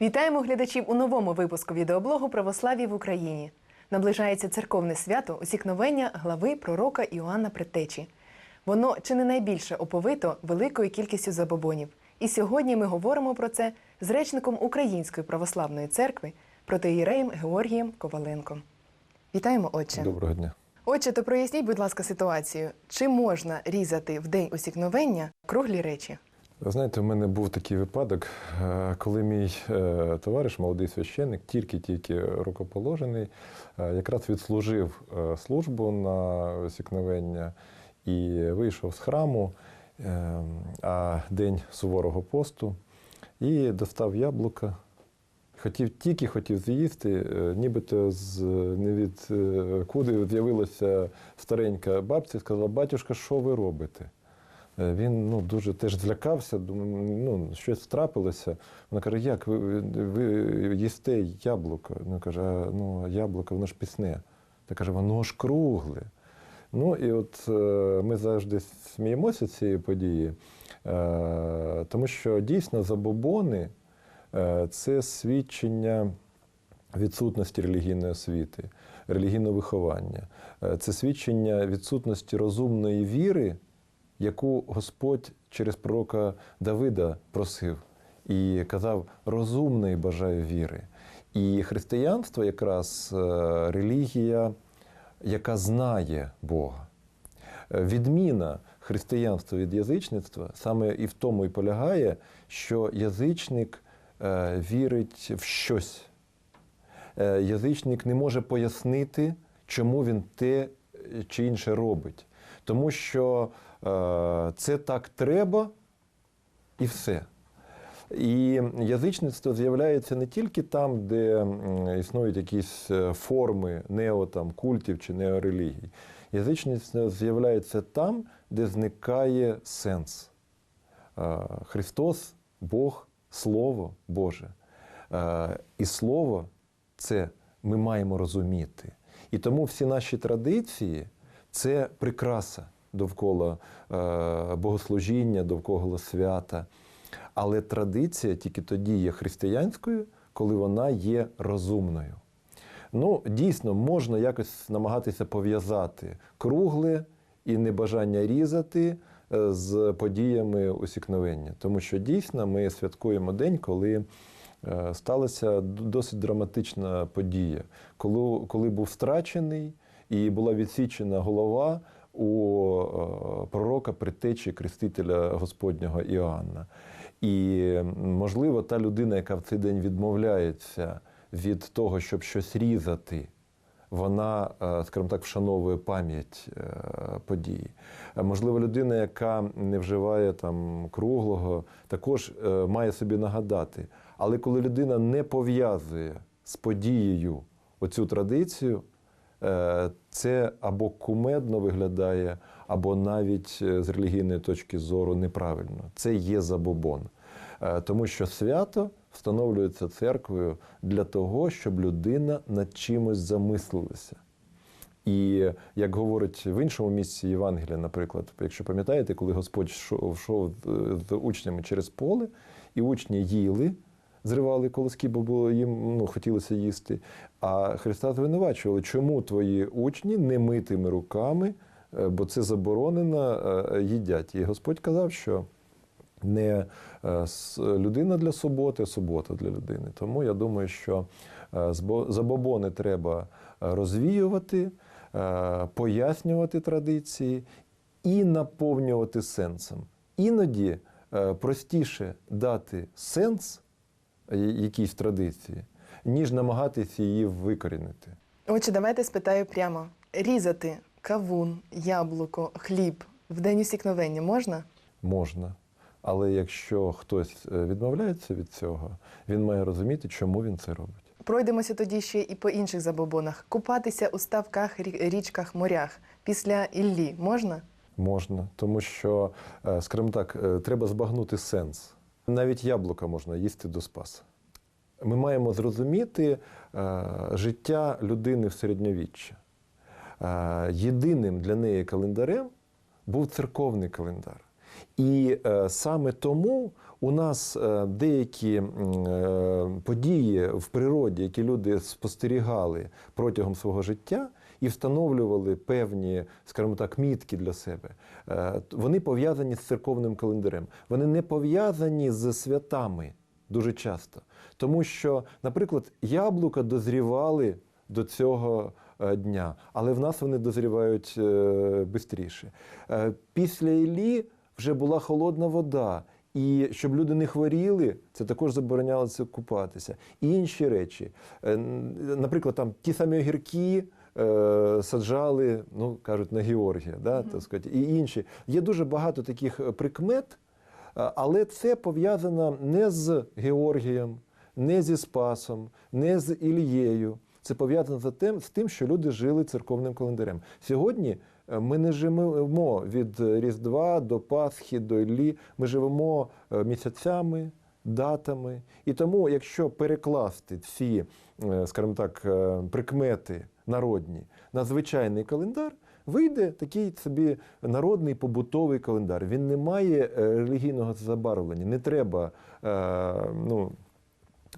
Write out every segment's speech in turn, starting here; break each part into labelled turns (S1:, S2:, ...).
S1: Вітаємо глядачів у новому випуску відеоблогу Православ'я в Україні. Наближається церковне свято усікновення глави пророка Іоанна Предтечі. Воно чи не найбільше оповито великою кількістю забобонів. І сьогодні ми говоримо про це з речником Української православної церкви протеєреєм Георгієм Коваленком. Вітаємо, отче.
S2: Доброго дня.
S1: Отче, то проясніть, будь ласка, ситуацію. Чи можна різати в день усікновення круглі речі?
S2: Знаєте, у мене був такий випадок, е, коли мій е, товариш, молодий священник, тільки-тільки рукоположений, е, якраз відслужив службу на осікновення і вийшов з храму, е, а день суворого посту, і достав яблука. Хотів тільки хотів з'їсти, нібито з не від куди з'явилася старенька бабця і сказала, батюшка, що ви робите? Е, Він ну, дуже теж злякався, ну, щось трапилося. Вона каже, як ви, ви їсте яблуко? Він каже, ну, яблуко, воно ж пісне. Та каже, воно ж кругле. Ну і от е, ми завжди сміємося цієї події, е, тому що дійсно забобони це свідчення відсутності релігійної освіти, релігійного виховання, це свідчення відсутності розумної віри, яку Господь через пророка Давида просив і казав: розумної бажаю віри. І християнство якраз е, релігія, яка знає Бога. Е, Відміна християнства від язичництва саме і в тому і полягає, що язичник е, вірить в щось. Язичник не може пояснити, чому він те чи інше робить. Тому що е, це так треба і все. І язичництво з'являється не тільки там, де існують якісь е, форми нео там, культів чи неорелігій. Язичництво з'являється там, де зникає сенс. Е, Христос, Бог, Слово Боже. Е, І Слово це ми маємо розуміти. І тому всі наші традиції це прикраса довкола е, богослужіння, довкола свята. Але традиція тільки тоді є християнською, коли вона є розумною. Ну, дійсно, можна якось намагатися пов'язати кругле і небажання різати е, з подіями усікновення. Тому що дійсно ми святкуємо день, коли сталася досить драматична подія, коли, коли був страчений і була відсічена голова у е, пророка предтечі крестителя Господнього Іоанна. І можливо, та людина, яка в цей день відмовляється від того, щоб щось різати, вона, е, скажімо так, вшановує пам'ять е, події. Е, Можливо, людина, яка не вживає там круглого, також е, має собі нагадати. Але коли людина не пов'язує з подією оцю традицію, е, це або кумедно виглядає, або навіть е, з релігійної точки зору неправильно. Це є забобон. Е, Тому що свято встановлюється церквою для того, щоб людина над чимось замислилася. І як говорить в іншому місці Євангелія, наприклад, якщо пам'ятаєте, коли Господь йшов, з учнями через поле, і учні їли, зривали колоски, бо було їм ну, хотілося їсти. А Христа звинувачували, чому твої учні не митими руками, е, бо це заборонено, е, їдять. І Господь казав, що не е, людина для суботи, а субота для людини. Тому я думаю, що забобони треба розвіювати, пояснювати традиції і наповнювати сенсом. Іноді простіше дати сенс е, якійсь традиції, ніж намагатися її викорінити.
S1: Отже, давайте спитаю прямо: різати кавун, яблуко, хліб в день усікновення можна?
S2: Можна. Але якщо хтось е, відмовляється від цього, він має розуміти, чому він це робить.
S1: Пройдемося тоді ще і по інших забобонах. Купатися у ставках, рі- річках, морях після Іллі можна?
S2: Можна, тому що, е, скажімо так, треба збагнути сенс. Навіть яблука можна їсти до спаса. Ми маємо зрозуміти е, життя людини в середньовіччя. Е, Єдиним для неї календарем був церковний календар. І е, саме тому у нас деякі події в природі, які люди спостерігали протягом свого життя і встановлювали певні, скажімо так, мітки для себе, е, вони пов'язані з церковним календарем. Вони не пов'язані з святами дуже часто. Тому що, наприклад, яблука дозрівали до цього е, дня, але в нас вони дозрівають швидше. Після Іллі вже була холодна вода. І щоб люди не хворіли, це також заборонялося купатися. І інші речі. Е, Наприклад, там ті самі огірки е, саджали, ну кажуть, на Георгія, да, так сказати, і інші. Є дуже багато таких е, прикмет, але це пов'язано не з Георгієм, не зі Спасом, не з Ілією. Це пов'язано за тим, з тим, що люди жили церковним календарем. Сьогодні е, ми не живемо від Різдва до Пасхи, до Іллі. Ми живемо е, місяцями, датами. І тому, якщо перекласти ці, е, скажімо так, е, прикмети народні на звичайний календар, вийде такий собі народний побутовий календар. Він не має е, релігійного забарвлення. Не треба е, ну,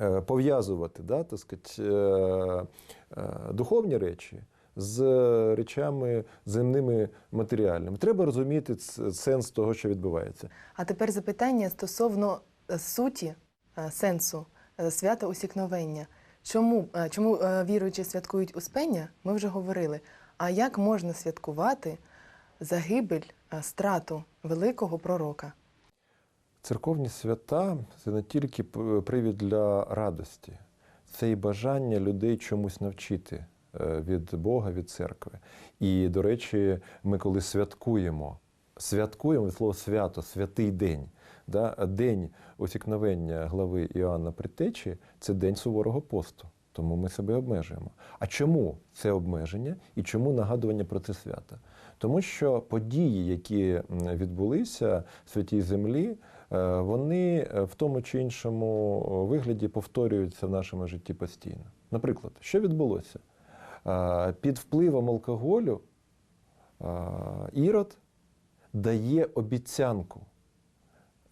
S2: е, пов'язувати да, так сказати, духовні речі з речами земними матеріальними. Треба розуміти сенс того, що відбувається.
S1: А тепер запитання стосовно суті, сенсу свята усікновення. Чому, е, чому е, віруючі святкують Успення, ми вже говорили. А як можна святкувати загибель, е, страту великого пророка?
S2: Церковні свята це не тільки привід для радості, це і бажання людей чомусь навчити від Бога, від церкви. І, до речі, ми коли святкуємо, святкуємо від слова свято, святий день. Да? День усікновення глави Іоанна Предтечі – це день суворого посту. Тому ми себе обмежуємо. А чому це обмеження і чому нагадування про це свято? Тому що події, які відбулися в святій землі, е, вони е, в тому чи іншому вигляді повторюються в нашому житті постійно. Наприклад, що відбулося? Е, Під впливом алкоголю е, Ірод дає обіцянку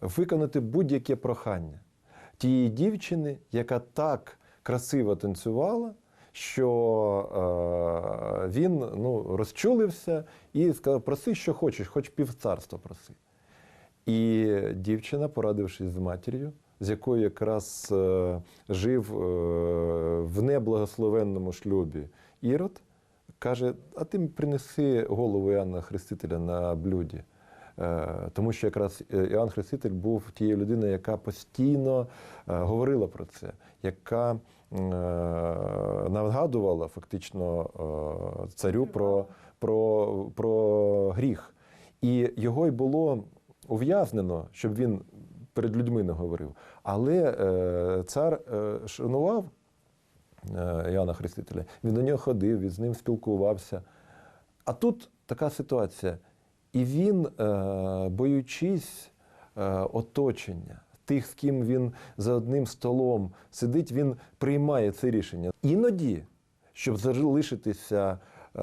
S2: виконати будь-яке прохання тієї дівчини, яка так красиво танцювала, що е, він ну, розчулився і сказав: проси, що хочеш, хоч півцарства проси. І дівчина, порадившись з матір'ю, з якою якраз е, жив е, в неблагословенному шлюбі Ірод, каже: А ти принеси голову Іоанна Хрестителя на блюді. Е, Тому що якраз е, Іоанн Хреститель був тією людиною, яка постійно е, говорила про це, яка нагадувала фактично царю про, про, про гріх. І його й було ув'язнено, щоб він перед людьми не говорив. Але цар шанував Іоанна Хрестителя, він до нього ходив, він з ним спілкувався. А тут така ситуація. І він, е, боючись е, оточення, тих, з ким він за одним столом сидить, він приймає це рішення. Іноді, щоб залишитися е,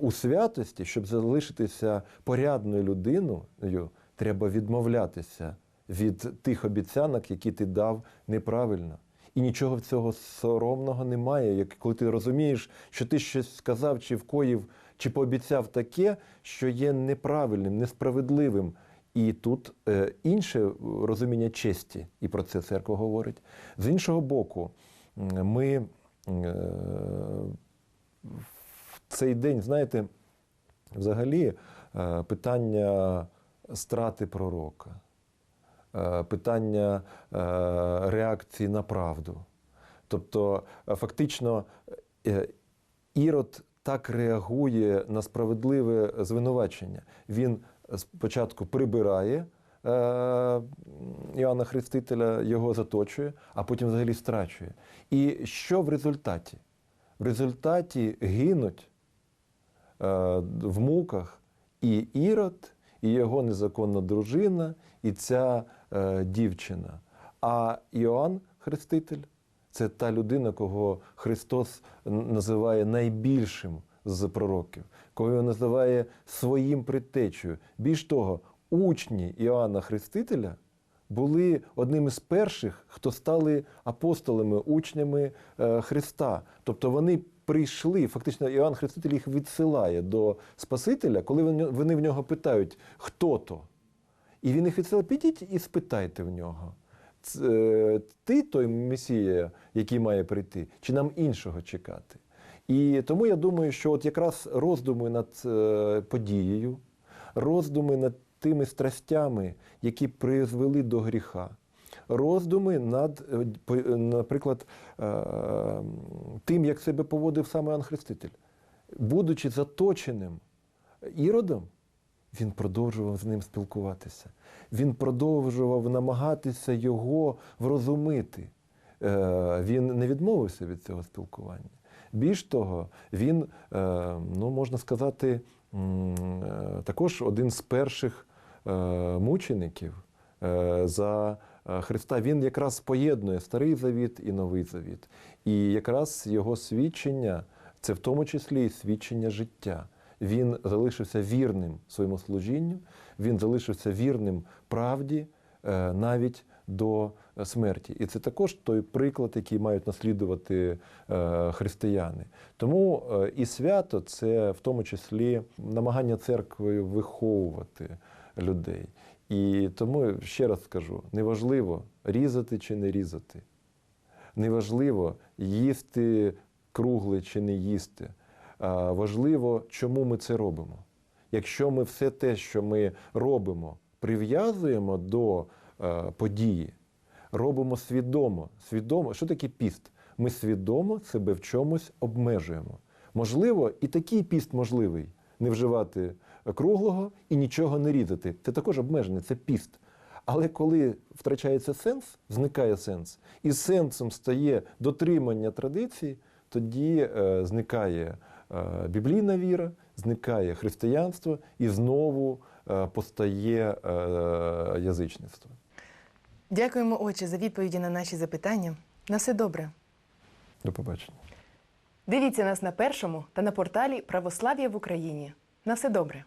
S2: у святості, щоб залишитися порядною людиною, треба відмовлятися від тих обіцянок, які ти дав неправильно. І нічого в цього соромного немає, як коли ти розумієш, що ти щось сказав чи вкоїв, чи пообіцяв таке, що є неправильним, несправедливим. І тут е, інше розуміння честі, і про це церква говорить. З іншого боку, ми е, в цей день, знаєте, взагалі е, питання страти пророка, е, питання е, реакції на правду. Тобто, е, фактично, е, Ірод так реагує на справедливе звинувачення. Він спочатку прибирає е, Іоанна Хрестителя, його заточує, а потім взагалі страчує. І що в результаті? В результаті гинуть е, в муках і Ірод, і його незаконна дружина, і ця е, дівчина. А Іоанн Хреститель це та людина, кого Христос називає найбільшим з пророків, кого він називає своїм предтечею. Більш того, учні Іоанна Хрестителя були одним із перших, хто стали апостолами, учнями е, Христа. Тобто вони прийшли, фактично Іоанн Хреститель їх відсилає до Спасителя, коли вони- в нього питають, хто то. І він їх відсилає, підіть і спитайте в нього. Е, Ти той Месія, який має прийти, чи нам іншого чекати? І тому я думаю, що от якраз роздуми над е, подією, роздуми над тими страстями, які призвели до гріха, роздуми над, е, наприклад, тим, як себе поводив саме Іоанн Хреститель. Будучи заточеним іродом, він продовжував з ним спілкуватися. Він продовжував намагатися його врозумити. Е, Він не відмовився від цього спілкування. Більш того, він, е, ну можна сказати, е, також один з перших мучеників за Христа. Він якраз поєднує старий завіт і новий завіт. І якраз його свідчення це в тому числі і свідчення життя. Він залишився вірним своєму служінню, він залишився вірним правді е, навіть до е, смерті. І це також той приклад, який мають наслідувати е, християни. Тому і свято це в тому числі намагання церкви виховувати людей. І тому ще раз скажу: неважливо різати чи не різати. Неважливо їсти кругле чи не їсти. Важливо, чому ми це робимо. Якщо ми все те, що ми робимо, прив'язуємо до е, події, робимо свідомо. Свідомо, що таке піст? Ми свідомо себе в чомусь обмежуємо. Можливо, і такий піст можливий не вживати круглого і нічого не різати. Це також обмеження, це піст. Але коли втрачається сенс, зникає сенс, і сенсом стає дотримання традицій, тоді е, зникає біблійна віра, зникає християнство і знову е, постає е, язичництво.
S1: Дякуємо, отче, за відповіді на наші запитання. На все добре.
S2: До побачення.
S1: Дивіться нас на першому та на порталі Православ'я в Україні. На все добре.